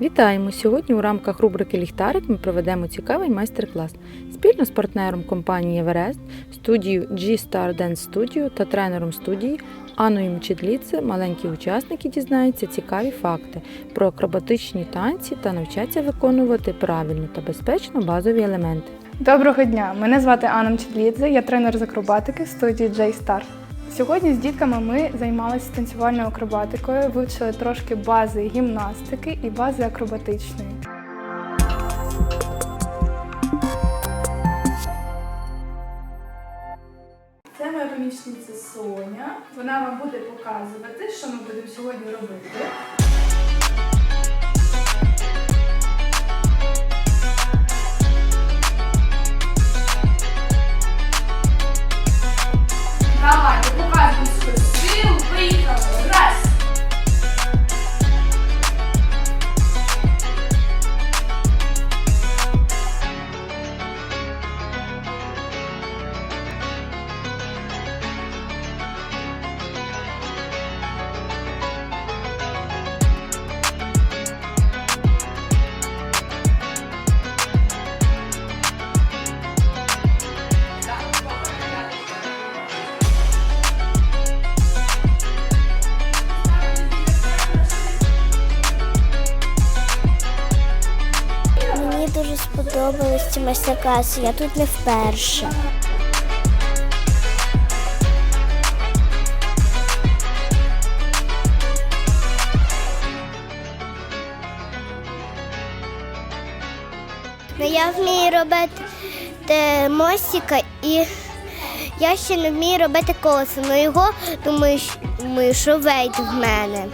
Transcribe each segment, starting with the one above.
Вітаємо! Сьогодні у рамках рубрики Ліхтарик ми проведемо цікавий майстер-клас спільно з партнером компанії Everest, студією G-Star Dance Studio та тренером студії Анною Мчедліце маленькі учасники дізнаються цікаві факти про акробатичні танці та навчаться виконувати правильно та безпечно базові елементи. Доброго дня! Мене звати Анна Мчедлідзе, я тренер з акробатики в студії J-Star. Сьогодні з дітками ми займалися танцювальною акробатикою, вивчили трошки бази гімнастики і бази акробатичної. Це моя помічниця Соня. Вона вам буде показувати, що ми будемо сьогодні робити. Дуже сподобались ці майстер-класи. Я тут не вперше. Ну, я вмію робити мостика і я ще не вмію робити колесо, але його думаю, що- думаю, що вийде в мене.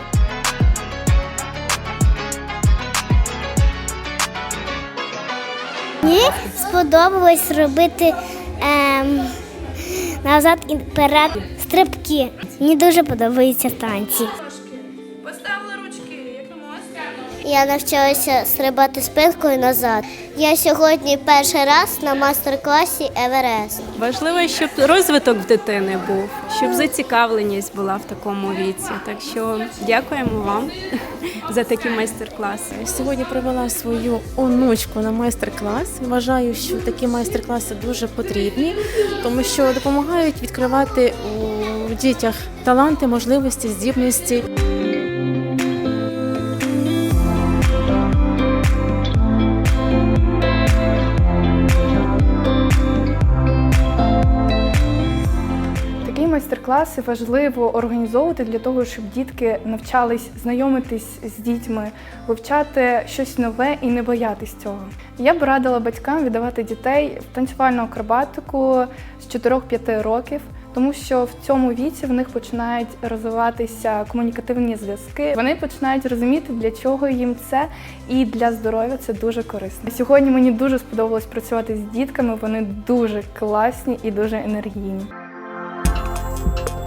Мені сподобалось робити ем, назад і вперед стрибки. Мені дуже подобаються танці. Я навчилася стрибати спинкою назад. Я сьогодні перший раз на майстер-класі Еверест. Важливо, щоб розвиток в дитини був, щоб зацікавленість була в такому віці. Так що дякуємо вам за такі майстер-класи. Сьогодні привела свою онучку на майстер-клас. Вважаю, що такі майстер-класи дуже потрібні, тому що допомагають відкривати у дітях таланти, можливості, здібності. Майстер-класи важливо організовувати для того, щоб дітки навчались знайомитись з дітьми, вивчати щось нове і не боятись цього. Я б радила батькам віддавати дітей в танцювальну акробатику з 4-5 років. Тому що в цьому віці в них починають розвиватися комунікативні зв'язки. Вони починають розуміти, для чого їм це, і для здоров'я це дуже корисно. Сьогодні мені дуже сподобалось працювати з дітками. Вони дуже класні і дуже енергійні. Thank you.